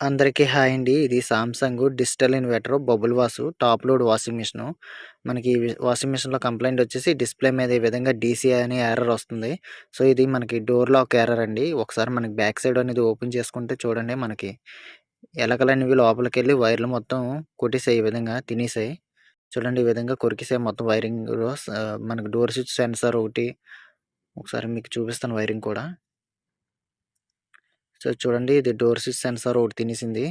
అందరికీ హాయ్ అండి. ఇది Samsung digital inverter bubble wash top load washing machine. మనకి వాషింగ్ మిషన్‌లో కంప్లైంట్ వచ్చేసి డిస్‌ప్లే మీద ఈ విధంగా డీసీ అనే ఎర్రర్ వస్తుంది. సో, ఇది మనకి డోర్ లాక్ ఎర్రర్ అండి. ఒకసారి మనకి బ్యాక్ సైడ్ అనేది ఓపెన్ చేసుకుంటే చూడండి మనకి ఎలకలనేవి లోపలికెళ్ళి వైర్లు మొత్తం కొట్టేసాయి ఈ విధంగా తినేసాయి. చూడండి ఈ విధంగా కొరికేసాయి మొత్తం వైరింగ్‌లో మనకి డోర్ స్విచ్ సెన్సార్ ఒకటి ఒకసారి మీకు చూపిస్తాను వైరింగ్ కూడా. సో, చూడండి ఇది డోర్ స్విచ్ సెన్సార్ ఒకటి తినేసింది.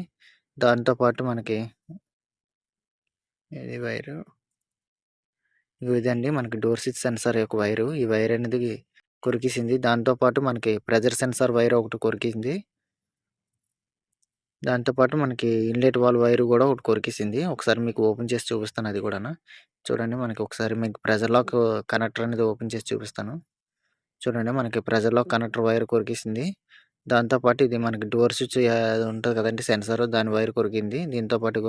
దాంతో పాటు మనకి ఇది వైరు ఇదండి మనకి డోర్ స్విచ్ సెన్సార్ యొక్క వైరు. ఈ వైర్ అనేది కొరికేసింది. దాంతో పాటు మనకి ప్రెజర్ సెన్సార్ వైర్ ఒకటి కొరికింది దాంతో పాటు మనకి ఇన్‌లెట్ వాల్ వైర్ కూడా ఒకటి కొరికేసింది. ఒకసారి మీకు ఓపెన్ చేసి చూపిస్తాను అది కూడా చూడండి మనకి ఒకసారి మీకు ప్రెజర్ లాక్ కనెక్టర్ అనేది ఓపెన్ చేసి చూపిస్తాను. చూడండి మనకి ప్రెజర్ లాక్ కనెక్టర్ వైర్ కొరికేసింది. దాంతోపాటు ఇది మనకి డోర్ స్విచ్ ఉంటుంది కదండి సెన్సర్ సెన్సార్ దాని వైర్ కొరికింది. దీంతో పాటు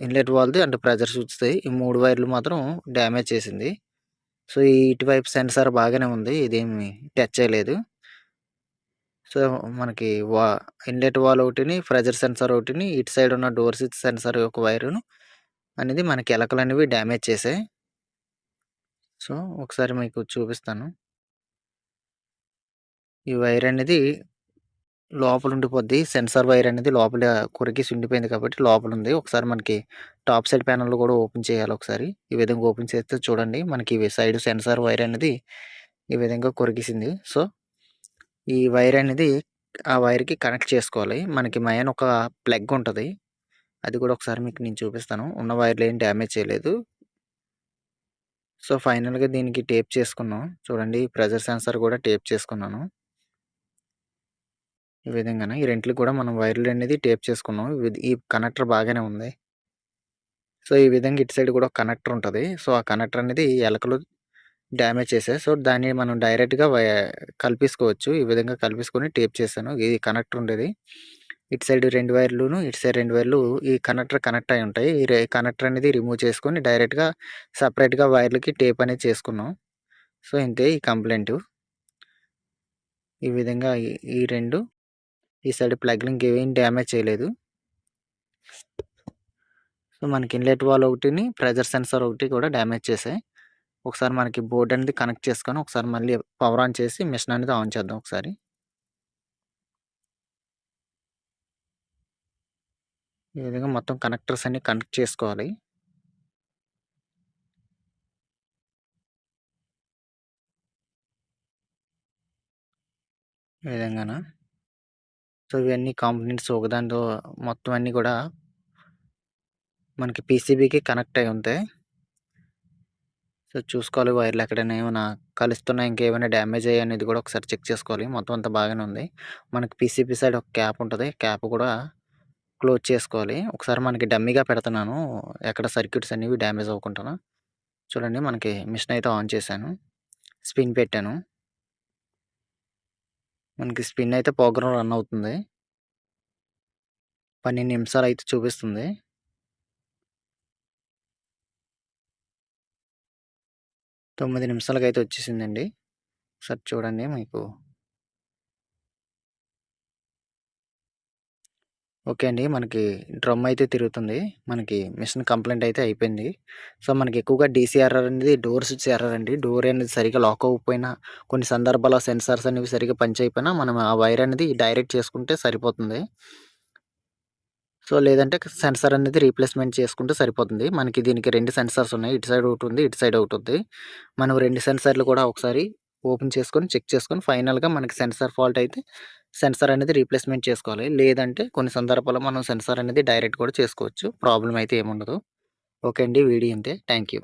ఇన్‌లెట్ వాల్ది అండ్ ప్రెషర్ స్విచ్‌ది ఈ మూడు వైర్లు మాత్రం డ్యామేజ్ చేసింది. సో, ఈ ఇటువైపు సెన్సార్ బాగానే ఉంది. ఇదేమి టచ్ చేయలేదు. సో, మనకి వా ఇన్‌లెట్ వాల్ ఒకటిని, ప్రెషర్ సెన్సార్ ఒకటిని, ఇటు సైడ్ ఉన్న డోర్ స్విచ్ సెన్సార్ యొక్క వైరును అనేది మనకి ఎలకలనేవి డ్యామేజ్ చేసాయి. సో, ఒకసారి మీకు చూపిస్తాను. ఈ వైర్ అనేది లోపల ఉండిపోద్ది. సెన్సార్ వైర్ అనేది లోపల కొరికేసి ఉండిపోయింది కాబట్టి లోపల ఉంది ఒకసారి మనకి టాప్ సైడ్ ప్యానల్ కూడా ఓపెన్ చేయాలి ఒకసారి. ఈ విధంగా ఓపెన్ చేస్తే చూడండి మనకి సైడ్ సెన్సార్ వైర్ అనేది ఈ విధంగా కొరికేసింది. సో, ఈ వైర్ అనేది ఆ వైర్‌కి కనెక్ట్ చేసుకోవాలి. మనకి మైన్ ఒక ప్లగ్ ఉంటుంది అది కూడా ఒకసారి మీకు నేను చూపిస్తాను. ఉన్న వైర్లు ఏం డ్యామేజ్ చేయలేదు. సో, ఫైనల్‌గా దీనికి టేప్ చేసుకున్నాం. చూడండి ప్రెషర్ సెన్సార్ కూడా టేప్ చేసుకున్నాను. ఈ విధంగానే ఈ రెంట్లు కూడా మనం వైర్లు అనేది టేప్ చేసుకున్నాం. ఈ కనెక్టర్ బాగానే ఉంది. సో, ఈ విధంగా ఇటు సైడ్ కూడా ఒక కనెక్టర్ ఉంటుంది సో, ఆ కనెక్టర్ అనేది ఎలకలు డ్యామేజ్ చేసాయి. సో, దాన్ని మనం డైరెక్ట్‌గా వై ఈ విధంగా కలిపేసుకొని టేప్ చేశాను. ఇది కనెక్టర్ ఉండేది. ఇటు సైడ్ రెండు వైర్లును, ఇటు సైడ్ రెండు వైర్లు ఈ కనెక్టర్ కనెక్ట్ అయి ఉంటాయి. ఈ కనెక్టర్ అనేది రిమూవ్ చేసుకొని డైరెక్ట్‌గా సపరేట్గా వైర్లకి టేప్ అనేది చేసుకున్నాం. సో, ఇంతే ఈ కంప్లైంట్ ఈ విధంగా ఈ రెండు ఈ సైడ్ ప్లగ్లింగ్ ఏం డ్యామేజ్ చేయలేదు. సో, మనకి ఇన్‌లెట్ వాల్ ఒకటిని, ప్రెజర్ సెన్సార్ ఒకటి కూడా డ్యామేజ్ చేసాయి. ఒకసారి మనకి బోర్డ్ అనేది కనెక్ట్ చేసుకొని ఒకసారి మళ్ళీ పవర్ ఆన్ చేసి మిషన్ అనేది ఆన్ చేద్దాం ఒకసారి. ఈ విధంగా మొత్తం కనెక్టర్స్ అన్నీ కనెక్ట్ చేసుకోవాలి. ఈ విధంగానా సో, ఇవన్నీ కాంపోనెంట్స్ ఒకదానితో మొత్తం అన్నీ కూడా మనకి పీసీబీకి కనెక్ట్ అయి ఉంటాయి. సో, చూసుకోవాలి వైర్లు ఎక్కడైనా ఏమైనా కలుస్తున్నాయి ఇంకేమైనా డ్యామేజ్ అయ్యి అనేది కూడా ఒకసారి చెక్ చేసుకోవాలి. మొత్తం అంతా బాగానే ఉంది. మనకి పీసీబీ సైడ్ ఒక క్యాప్ ఉంటుంది క్యాప్ కూడా క్లోజ్ చేసుకోవాలి. ఒకసారి మనకి డమ్మీగా పెడుతున్నాను. ఎక్కడ సర్క్యూట్స్ అనేవి డ్యామేజ్ అవ్వకుంటున్నా చూడండి మనకి మిషన్ అయితే ఆన్ చేశాను. స్పిన్ పెట్టాను. మనకి స్పిన్ అయితే ప్రోగ్రామ్ రన్ అవుతుంది. 12 నిమిషాలు అయితే చూపిస్తుంది. తొమ్మిది నిమిషాలకైతే వచ్చేసిందండి. ఒకసారి చూడండి మీకు. ఓకే అండి. మనకి డ్రమ్ అయితే తిరుగుతుంది. మనకి మిషన్ కంప్లైంట్ అయితే అయిపోయింది. సో, మనకి ఎక్కువగా డీసీ ఎర్రర్ అనేది డోర్స్ ఎర్రర్ అండి. డోర్ అనేది సరిగ్గా లాక్ అవ్వకపోయినా, కొన్ని సందర్భాల్లో సెన్సార్స్ అనేవి సరిగ్గా పనిచేయకపోయినా మనం ఆ వైర్ అనేది డైరెక్ట్ చేసుకుంటే సరిపోతుంది. సో, లేదంటే సెన్సార్ అనేది రీప్లేస్‌మెంట్ చేసుకుంటే సరిపోతుంది. మనకి దీనికి రెండు సెన్సార్స్ ఉన్నాయి. ఇటు సైడ్ ఒకటి ఉంది. ఇటు సైడ్ ఒకటి ఉంది. మనం రెండు సెన్సార్లు కూడా ఒకసారి ఓపెన్ చేసుకొని, చెక్ చేసుకొని ఫైనల్‌గా మనకి సెన్సార్ ఫాల్ట్ అయితే సెన్సార్ అనేది రీప్లేస్‌మెంట్ చేసుకోవాలి. లేదంటే కొన్ని సందర్భాల్లో మనం సెన్సార్ అనేది డైరెక్ట్ కూడా చేసుకోవచ్చు. ప్రాబ్లం అయితే ఏముండదు. ఓకే అండి. వీడియో అంతే థ్యాంక్ యూ.